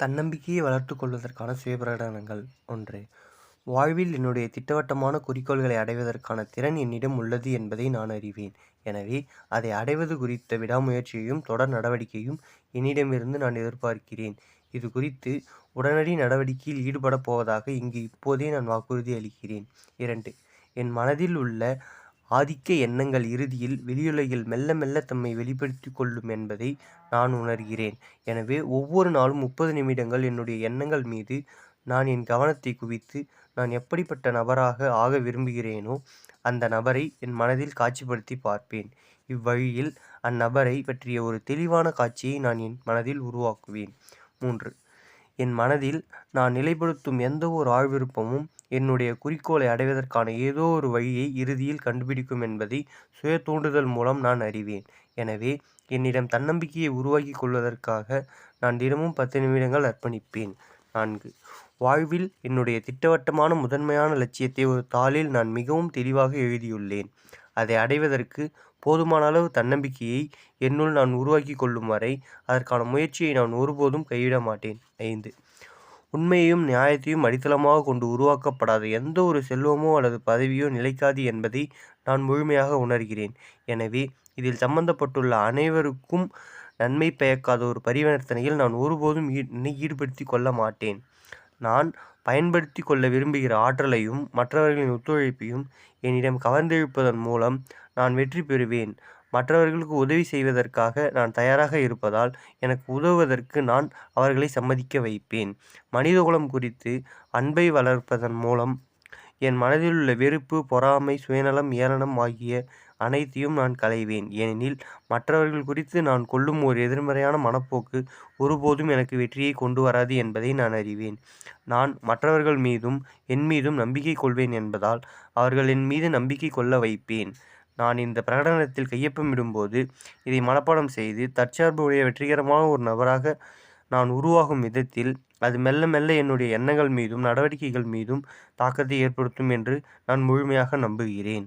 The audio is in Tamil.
தன்னம்பிக்கையை வளர்த்து கொள்வதற்கான சுயபிரகடனங்கள் ஒன்று. வாழ்வில் என்னுடைய திட்டவட்டமான குறிக்கோள்களை அடைவதற்கான திறன் என்னிடம் உள்ளது என்பதை நான் அறிவேன். எனவே அதை அடைவது குறித்த விடாமுயற்சியையும் தொடர் நடவடிக்கையும் என்னிடமிருந்து நான் எதிர்பார்க்கிறேன். இது குறித்து உடனடி நடவடிக்கையில் ஈடுபடப் போவதாக இங்கு இப்போதே நான் வாக்குறுதி அளிக்கிறேன். இரண்டு என் மனதில் உள்ள ஆதிக்க எண்ணங்கள் இறுதியில் வெளியுலகில் மெல்ல மெல்ல தம்மை வெளிப்படுத்தி கொள்ளும் என்பதை நான் உணர்கிறேன். எனவே ஒவ்வொரு நாளும் முப்பது நிமிடங்கள் என்னுடைய எண்ணங்கள் மீது நான் என் கவனத்தை குவித்து நான் எப்படிப்பட்ட நபராக ஆக விரும்புகிறேனோ அந்த நபரை என் மனதில் காட்சிப்படுத்தி பார்ப்பேன். இவ்வழியில் அந்நபரை பற்றிய ஒரு தெளிவான காட்சியை நான் என் மனதில் உருவாக்குவேன். மூன்று என் மனதில் நான் நிலைப்படுத்தும் எந்த ஒரு ஆழ்விருப்பமும் என்னுடைய குறிக்கோளை அடைவதற்கான ஏதோ ஒரு வழியை இறுதியில் கண்டுபிடிக்கும் என்பதை சுய தூண்டுதல் மூலம் நான் அறிவேன். எனவே என்னிடம் தன்னம்பிக்கையை உருவாக்கி கொள்வதற்காக நான் தினமும் பத்து நிமிடங்கள் அர்ப்பணிப்பேன். நான்கு. வாழ்வில் என்னுடைய திட்டவட்டமான முதன்மையான லட்சியத்தை ஒரு தாளில் நான் மிகவும் தெளிவாக எழுதியுள்ளேன். அதை அடைவதற்கு போதுமான அளவு தன்னம்பிக்கையை என்னுள் நான் உருவாக்கி கொள்ளும் வரை அதற்கான முயற்சியை நான் ஒருபோதும் கைவிட மாட்டேன். ஐந்து. உண்மையையும் நியாயத்தையும் அடித்தளமாக கொண்டு உருவாக்கப்படாத எந்த ஒரு செல்வமோ அல்லது பதவியோ நிலைக்காது என்பதை நான் முழுமையாக உணர்கிறேன். எனவே இதில் சம்பந்தப்பட்டுள்ள அனைவருக்கும் நன்மை பயக்காத ஒரு பரிவர்த்தனையில் நான் ஒருபோதும் என்னை ஈடுபடுத்தி கொள்ள மாட்டேன். நான் பயன்படுத்தி கொள்ள விரும்புகிற ஆற்றலையும் மற்றவர்களின் ஒத்துழைப்பையும் என்னிடம் கவர்ந்தெழுப்பதன் மூலம் நான் வெற்றி பெறுவேன். மற்றவர்களுக்கு உதவி செய்வதற்காக நான் தயாராக இருப்பதால் எனக்கு உதவுவதற்கு நான் அவர்களை சம்மதிக்க வைப்பேன். மனிதகுலம் குறித்து அன்பை வளர்ப்பதன் மூலம் என் மனதில் உள்ள வெறுப்பு பொறாமை சுயநலம் ஏளனம் ஆகிய அனைத்தையும் நான் களைவேன். ஏனெனில் மற்றவர்கள் குறித்து நான் கொள்ளும் ஒரு எதிர்மறையான மனப்போக்கு ஒருபோதும் எனக்கு வெற்றியை கொண்டு வராது என்பதை நான் அறிவேன். நான் மற்றவர்கள் மீதும் என் மீதும் நம்பிக்கை கொள்வேன் என்பதால் அவர்கள் என் மீது நம்பிக்கை கொள்ள வைப்பேன். நான் இந்த பிரகடனத்தில் கையொப்பமிடும்போது இதை மனப்பாடம் செய்து தற்சார்பு உடைய வெற்றிகரமான ஒரு நபராக நான் உருவாகும் விதத்தில் அது மெல்ல மெல்ல என்னுடைய எண்ணங்கள் மீதும் நடவடிக்கைகள் மீதும் தாக்கத்தை ஏற்படுத்தும் என்று நான் முழுமையாக நம்புகிறேன்.